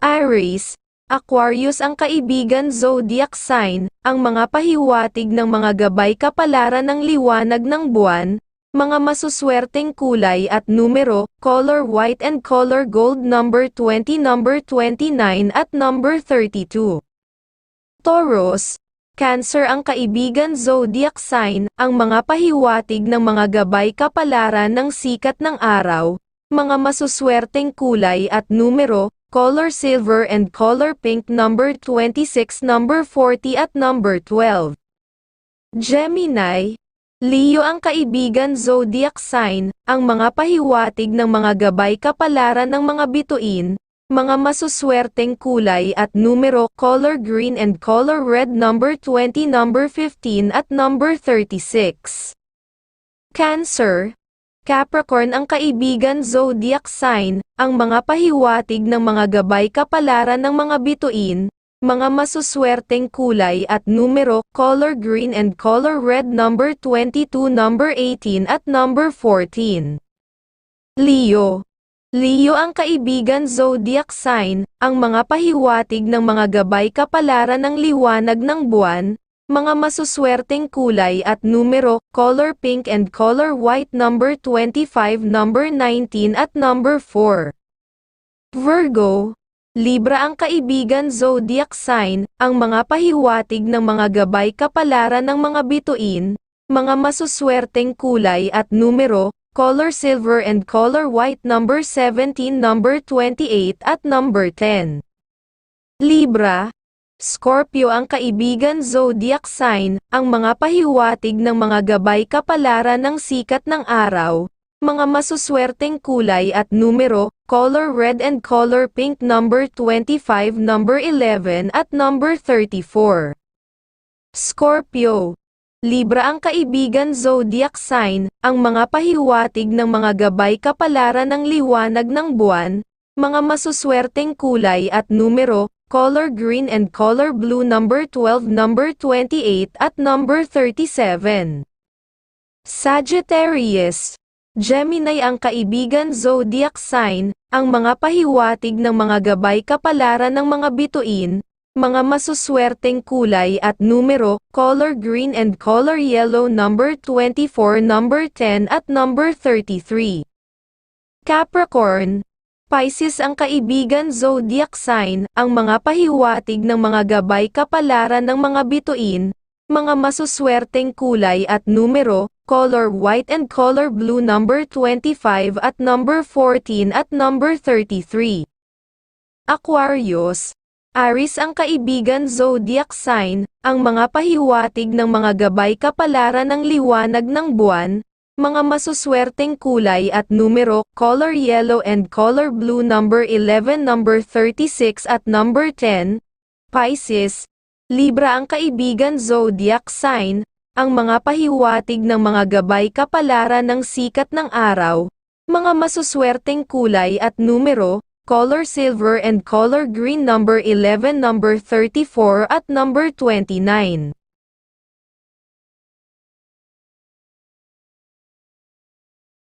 Aries, Aquarius ang kaibigan zodiac sign, ang mga pahiwatig ng mga gabay kapalaran ng liwanag ng buwan, mga masuswerteng kulay at numero, color white and color gold number 20 number 29 at number 32. Taurus, Cancer ang kaibigan zodiac sign, ang mga pahiwatig ng mga gabay kapalaran ng sikat ng araw, mga masuswerteng kulay at numero, color silver and color pink number 26 number 40 at number 12. Gemini, Leo ang kaibigan zodiac sign, ang mga pahiwatig ng mga gabay kapalaran ng mga bituin, mga masuswerteng kulay at numero, color green and color red number 20 number 15 at number 36. Cancer, Capricorn ang kaibigan zodiac sign, ang mga pahiwatig ng mga gabay kapalaran ng mga bituin, mga masuswerteng kulay at numero, color green and color red number 22 number 18 at number 14. Leo Leo ang kaibigan zodiac sign, ang mga pahiwatig ng mga gabay kapalaran ng liwanag ng buwan, mga masuswerteng kulay at numero, color pink and color white number 25 number 19 at number 4. Virgo, Libra ang kaibigan zodiac sign, ang mga pahiwatig ng mga gabay kapalaran ng mga bituin, mga masuswerteng kulay at numero, color silver and color white number 17 number 28 at number 10. Libra, Scorpio ang kaibigan zodiac sign, ang mga pahiwatig ng mga gabay kapalaran ng sikat ng araw, mga masuswerteng kulay at numero, color red and color pink number 25 number 11 at number 34. Scorpio Libra ang kaibigan zodiac sign, ang mga pahiwatig ng mga gabay kapalaran ng liwanag ng buwan, mga masuswerteng kulay at numero, color green and color blue number 12 number 28 at number 37. Sagittarius Gemini ang kaibigan zodiac sign, ang mga pahiwatig ng mga gabay kapalaran ng mga bituin, mga masuswerteng kulay at numero, color green and color yellow number 24 number 10 at number 33. Capricorn Pisces ang kaibigan zodiac sign, ang mga pahiwatig ng mga gabay kapalaran ng mga bituin, mga masuswerteng kulay at numero, color white and color blue number 25 at number 14 at number 33. Aquarius, Aries ang kaibigan zodiac sign, ang mga pahiwatig ng mga gabay kapalaran ng liwanag ng buwan, mga masuswerteng kulay at numero, color yellow and color blue number 11 number 36 at number 10, Pisces, Libra ang kaibigan zodiac sign, ang mga pahiwatig ng mga gabay kapalaran ng sikat ng araw, mga masuswerteng kulay at numero, color silver and color green number 11 number 34 at number 29.